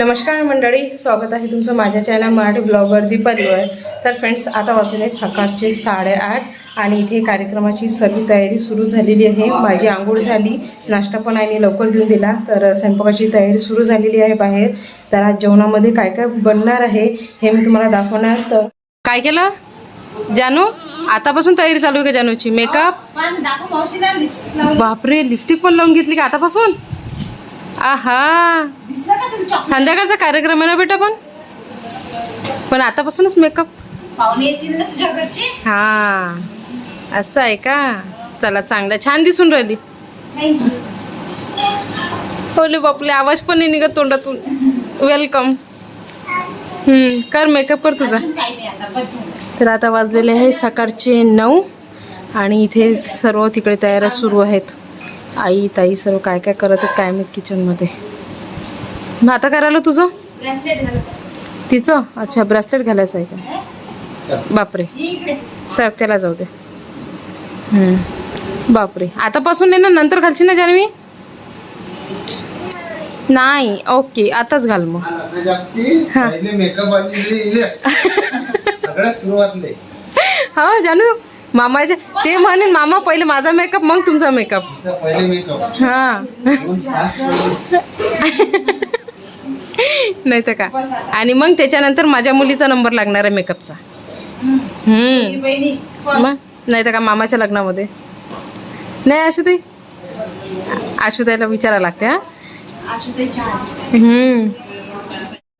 नमस्कार मंडळी स्वागत आहे तुमचं माझ्या चॅनल मराठी ब्लॉगर दीपालीवर तर फ्रेंड्स आता आहेत सकाळचे साडेआठ आणि इथे कार्यक्रमाची सर्व तयारी सुरू झालेली आहे. माझी आंघोळ झाली नाश्ता पण आईने लवकर देऊन दिला तर स्वयंपाकाची तयारी सुरू झालेली आहे बाहेर. तर आज जेवणामध्ये काय काय बनणार आहे हे मी तुम्हाला दाखवणार. तर काय केलं? जानू आतापासून तयारी चालू आहे का जानूची? मेकअप बापरे लिपस्टिक पण लावून घेतली का आतापासून? आहा. संध्याकाळचा कार्यक्रम आहे ना बेटा पण? पण आतापासूनच मेकअप हा. असं आहे का? चला चांगलं. छान दिसून राहिली. होले बापले आवाज पण नाही निघत तोंडातून. वेलकम हम्म कर मेकअप कर तुझा. तर आता वाजलेले आहे सकाळचे नऊ आणि इथे सर्व तिकडे तयाऱ्या सुरू आहेत. आई ताई सर्व काय काय करत आहेत काय माहीत किचनमध्ये मग आता करायला तुझं? तिचं? अच्छा ब्रेसलेट घालायचं आहे का? बापरे. सर त्याला जाऊ दे. हम्म. बापरे. आतापासून नाही ना नंतर घालची ना जान्हवी? नाही ओके आताच घाल मग. हा. पहिले मेकअप आली सगळ्यात सुरुवातले. हा जानू. मामाचे ते म्हणेन मामा पहिले माझा मेकअप मग तुमचा मेकअप तिचा पहिले मेकअप हा. दोन तास करून नाही तर का? आणि मग त्याच्यानंतर माझ्या मुलीचा नंबर लागणार आहे मेकअपचा हम्म. मग? नाही तर का मामाच्या लग्नामध्ये? नाही आशुताई? आशुताईला विचारायला लागते हा. हम्म.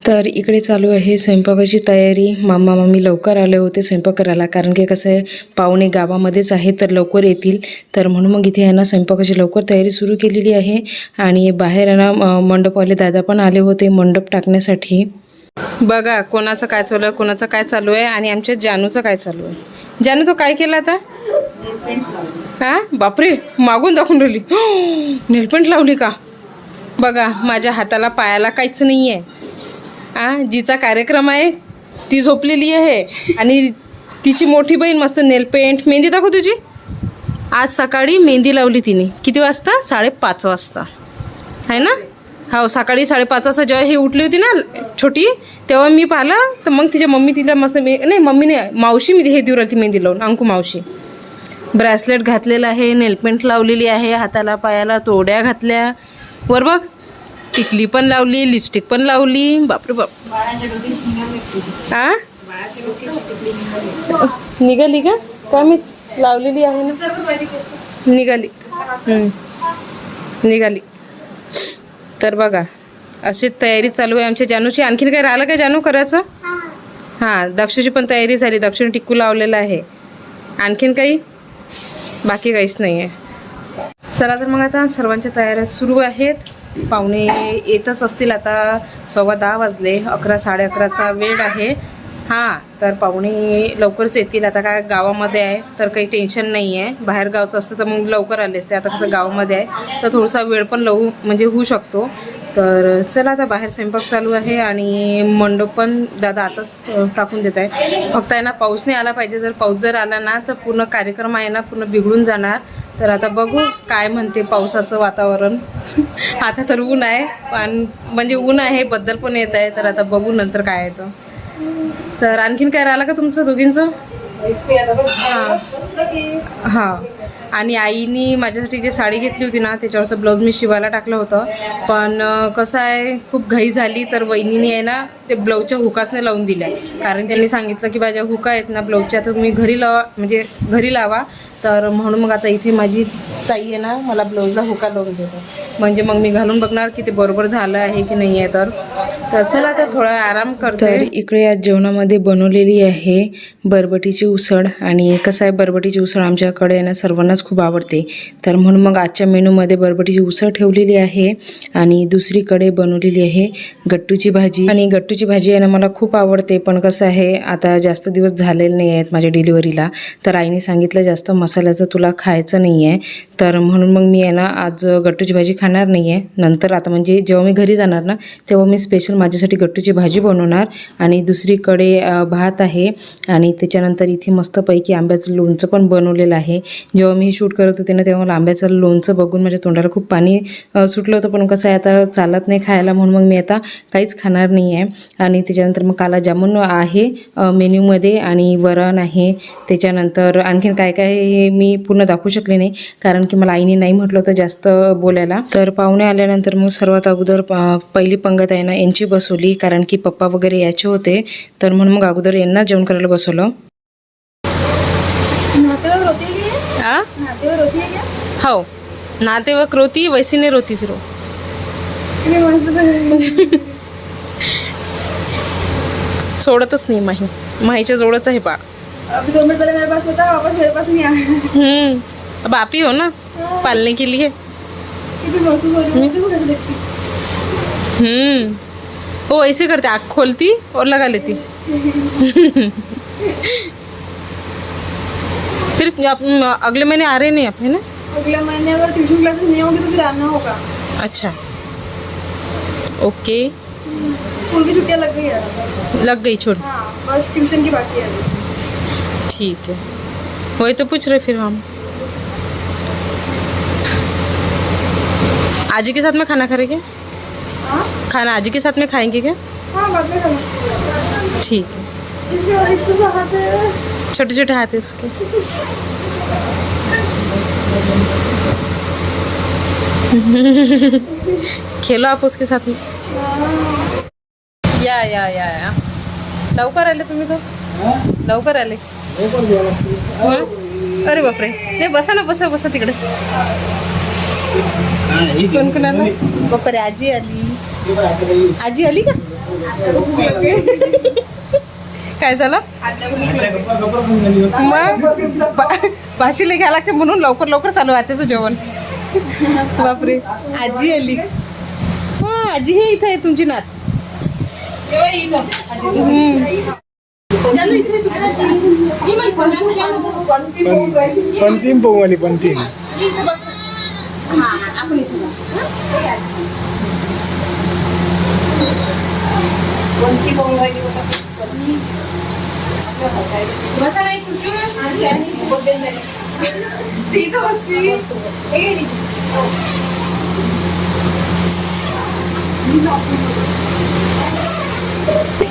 तर इकडे चालू आहे स्वयंपाकाची तयारी. मामा मामी लवकर आले होते स्वयंपाक करायला. कारण की कसं आहे पाहुणे गावामध्येच आहे तर लवकर येतील. तर म्हणून मग इथे यांना स्वयंपाकाची लवकर तयारी सुरू केलेली आहे. आणि बाहेर यांना मंडपवाले दादा पण आले होते मंडप टाकण्यासाठी. बघा कोणाचं काय चालू आहे कोणाचं काय चालू आहे आणि आमच्या जानूचं काय चालू आहे. जानू तो काय केला आता? हा? बापरे मागून दाखवून राहिली. नेलपेंट लावली का? बघा माझ्या हाताला पायाला काहीच नाही आहे आ जिचा कार्यक्रम आहे ती झोपलेली आहे आणि तिची मोठी बहीण मस्त नेल पेंट मेहंदी दाखव तुझी. आज सकाळी मेहंदी लावली तिने. किती वाजता? साडेपाच वाजता. आहे ना? हो सकाळी साडेपाच वाजता जेव्हा ही उठली होती ना छोटी तेव्हा मी पाहिलं तर मग तिच्या मम्मी तिला मस्त मे नाही मम्मीने मावशी मी हे देऊ राहती मेहंदी लावून अंकू मावशी. ब्रेसलेट घातलेलं आहे नेलपेंट लावलेली आहे हाताला पायाला तोड्या घातल्या. वर बघ. टिकली पण लावली लिपस्टिक पण लावली. बापरे बाप. आ? निघाली का? का मी लावलेली आहे ना? निघाली. निघाली. तर बघा अशी तयारी चालू आहे आमच्या जानूची. आणखीन काही राहिलं का जानू करायचं? हां दक्षची पण तयारी झाली. दक्षिण टिक्कू लावलेला आहे. आणखीन काही? बाकी काहीच नाही आहे चला तर मग आता सर्वांच्या तयाऱ्या सुरू आहेत. पाहुणे येतच असतील आता सव्वा दहा वाजले अकरा साडे अकराचा वेळ आहे. हां तर पाहुणे लवकरच येतील. आता काय गावामध्ये आहे तर काही टेन्शन नाही आहे बाहेर गावचं असतं तर मग लवकर आले असते आता कसं गावामध्ये आहे तर थोडासा वेळ पण लवू म्हणजे होऊ शकतो. तर चला आता बाहेर स्वयंपाक चालू आहे आणि मंडप पण दादा आताच टाकून देत आहे. फक्त आहे ना पाऊस नाही आला पाहिजे. जर पाऊस जर आला ना तर पूर्ण कार्यक्रम आहे ना पूर्ण बिघडून जाणार. तर आता बघू काय म्हणते पावसाचं वातावरण. आता तर ऊन आहे पण म्हणजे ऊन आहे बद्दल पण येत आहे तर आता बघू नंतर काय येतं. तर आणखीन काय राहिलं का तुमचं दोघींचं? हां. हां. आणि आईनी माझ्यासाठी जी साडी घेतली होती ना त्याच्यावरचं ब्लाऊज मी शिवायला टाकलं होतं. पण कसं आहे खूप घाई झाली तर वहिनीने आहे ना ते ब्लाऊजच्या हुकासने लावून दिल्या. कारण त्यांनी सांगितलं की माझ्या हुका आहेत ना ब्लाऊजच्या तर तुम्ही घरी लावा म्हणजे घरी लावा तर म्हणून मग आता इथे माझी ताई आहे ना मला ब्लाऊजला हुका लावून देतो म्हणजे मग मी घालून बघणार की ते बरोबर झालं आहे की नाही आहे तर. तर चला आता थोडा आराम करतो. तर इकडे आज जेवणामध्ये बनवलेली आहे बरबटीची उसळ. आणि कसं आहे बरबटीची उसळ आमच्याकडे आहे ना सर्वांनाच खूप आवडते. तर म्हणून मग आजच्या मेनूमध्ये बरबटीची उसळ ठेवलेली आहे. आणि दुसरीकडे बनवलेली आहे गट्टूची भाजी. आणि गट्टूची भाजी आहे ना मला खूप आवडते. पण कसं आहे आता जास्त दिवस झालेले नाही आहेत माझ्या डिलिव्हरीला. तर आईने सांगितलं जास्त मसाल्याचं तुला खायचं नाही आहे तर म्हणून मग मी आहे ना आज गट्टूची भाजी खाणार नाही आहे नंतर आता म्हणजे जेव्हा मी घरी जाणार ना तेव्हा मी स्पेशल माझ्यासाठी गट्टूची भाजी बनवणार. आणि दुसरीकडे भात आहे. आणि त्याच्यानंतर इथे मस्तपैकी आंब्याचं लोणचं पण बनवलेलं आहे. जेव्हा मी शूट करत होते ना तेव्हा मला आंब्याचं लोणचं बघून माझ्या तोंडाला खूप पाणी सुटलं होतं. पण कसं आहे आता चालत नाही खायला म्हणून मग मी आता काहीच खाणार नाही आहे आणि त्याच्यानंतर मग काला जामून आहे मेन्यूमध्ये आणि वरण आहे. त्याच्यानंतर आणखीन काय काय मी पूर्ण दाखवू शकले नाही. कारण की मला आईने नाही म्हटलं होतं जास्त बोलायला. तर पाहुणे आल्यानंतर मग सर्वात अगोदर पहिली पंगत आहे ना यांची बसवली. कारण की पप्पा वगैरे याचे होते. तर म्हणून मग अगोदर यांना जेवण करायला बसवलं. है क्या आ? नातेवाईक रोती है क्या हो. नातेवाईक रोती फिरो. सोडतच नाही माही. माहीच्या जोडच आहे बा. अभी दो मिनट पहले मेरे पास होता वापस मेरे पास नहीं आया। हम्म अब आप ही हो ना पालने के लिए। हम्म। वो ऐसे करते आँख खोलती और लगा लेती। फिर आप- अगले महीने आ रहे नहीं आप है ना? अगले महीने अगर ट्यूशन क्लासेस नहीं होगी तो फिर आना होगा। अच्छा। ओके। स्कूल की छुट्टियाँ लग गई है। लग गई छोड़ हाँ बस ट्यूशन की बाकी है। ठीक है। वही तो पूछ रहे फिर हम। आजी के साथ में खाना खाएँगे हाँ। खाना आजी के साथ में खाएँगे क्या? हाँ ठीक है। तो है। छोटे छोटे हाथ है उसके। खेलो आप उसके साथ में। हाँ, या या या या। लवकर आले तुम्ही तर लवकर आले? अरे बापरे. नाही बसा ना बसा बसा तिकडे. कोण कोण आलं बापरे आजी आली. आजी आली का? काय झालं? मग? भाशीला घ्यायला लागते म्हणून लवकर लवकर चालू आहे त्याचं जेवण. बापरे. आजी आली. हा आजी हे इथं आहे तुमची नात. हम्म. चलो इथे तुकडा ये मग जानो जानो पण तीन पोवाली पण तीन ये इथे बघ हाँ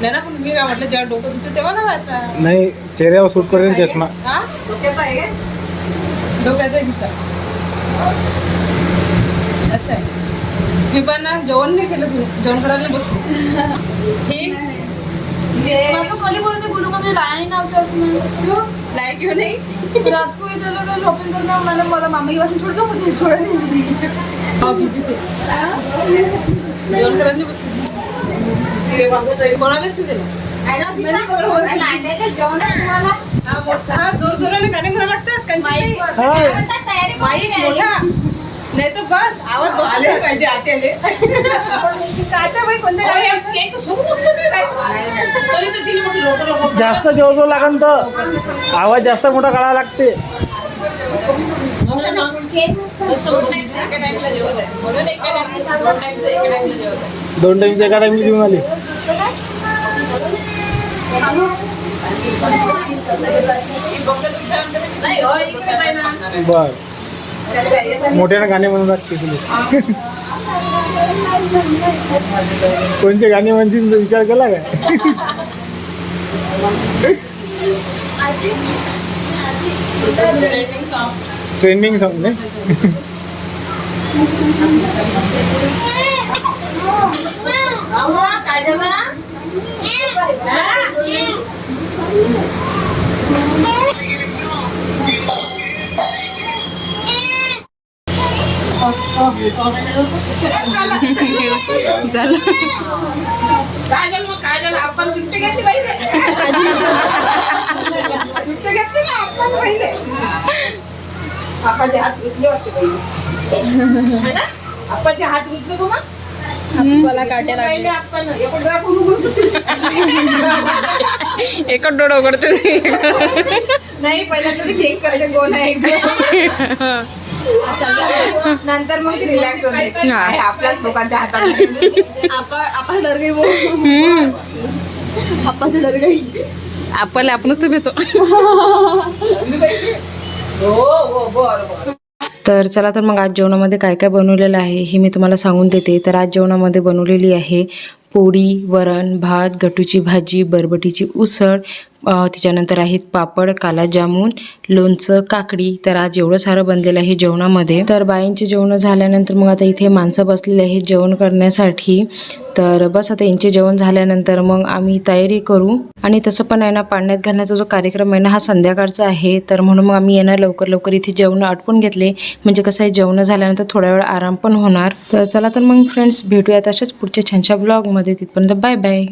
नाही ना पण मी काय म्हटलं जेव्हा डोकं दुखते तेव्हा ना नाही चेहऱ्यावर सूट करते ना चष्मा. हा? डोक्याचा आहे? काय डोक्याचा दिसा. असं आहे. मी पण जेवण नाही केलं जेवण करायला बसतो हे तो कल ही बोल रही बोलूँगा मुझे लाया ही ना होता उसमें क्यों लाए क्यों नहीं? रात को ही चलो गए शॉपिंग करना मैंने बोला मामा की पास छोड़ दो मुझे छोड़ा नहीं हा? जेवण करायला बसतो कोणालाच नाही जोर जोराने गाणे म्हणायला लागतात कंची नाही. हाय. माईक मोठा. नाही तर बस आवाज बसू पाहिजे जास्त जोर जोर लागन तर. आवाज जास्त मोठा काढावा लागते. दोन टाइमचं एका टाइमला देऊन आली. बर. मोठ्यानं गाणे म्हणून लागते तुला. कोणते गाणे म्हणशील तो विचार केला काय. ट्रेंडिंग सॉन्ग झालं काजल मग आपण सुट्टी घेतली पाहिजे सुट्टी घेतली ना आपण पहिले आपाचे हात वाटते बाई. है ना? आपाचे हात तो मग. मला लागले. आपण. एकच डोळं उघडते नाही पहिला थोडी चेक करते कोण आहे अच्छा, नंतर मग रिलॅक्स होते. हा. आपल्याच लोकांच्या हातात आपा आपा डर गई वो हम्म. आपा से डर गई आपल्याला आपणच तर भेटतो. तर चला तर मग आज जेवणामध्ये काय काय बनवलेलं आहे हे मी तुम्हाला सांगून देते. तर आज जेवणामध्ये बनवलेली आहे पोळी वरण भात गटूची भाजी बरबटीची उसळ त्याच्यानंतर आहेत पापड काला जामून लोणचं काकडी. तर आज एवढं सारं बनलेलं आहे जेवणामध्ये. तर बाईंचे जेवण झाल्यानंतर मग आता इथे माणसं बसलेली आहेत जेवण करण्यासाठी. तर बस आता यांचे जेवण झाल्यानंतर मग आम्ही तयारी करू. आणि तसं पण आहे ना पाण्यात घालण्याचा जो कार्यक्रम आहे ना हा संध्याकाळचा आहे. तर म्हणून मग आम्ही येणार लवकर लवकर इथे जेवण आटपून घेतले. म्हणजे कसं आहे जेवण झाल्यानंतर थोडा वेळ आराम पण होणार. तर चला तर मग फ्रेंड्स भेटूयात अशाच पुढच्या छानशा ब्लॉगमध्ये तिथपर्यंत बाय बाय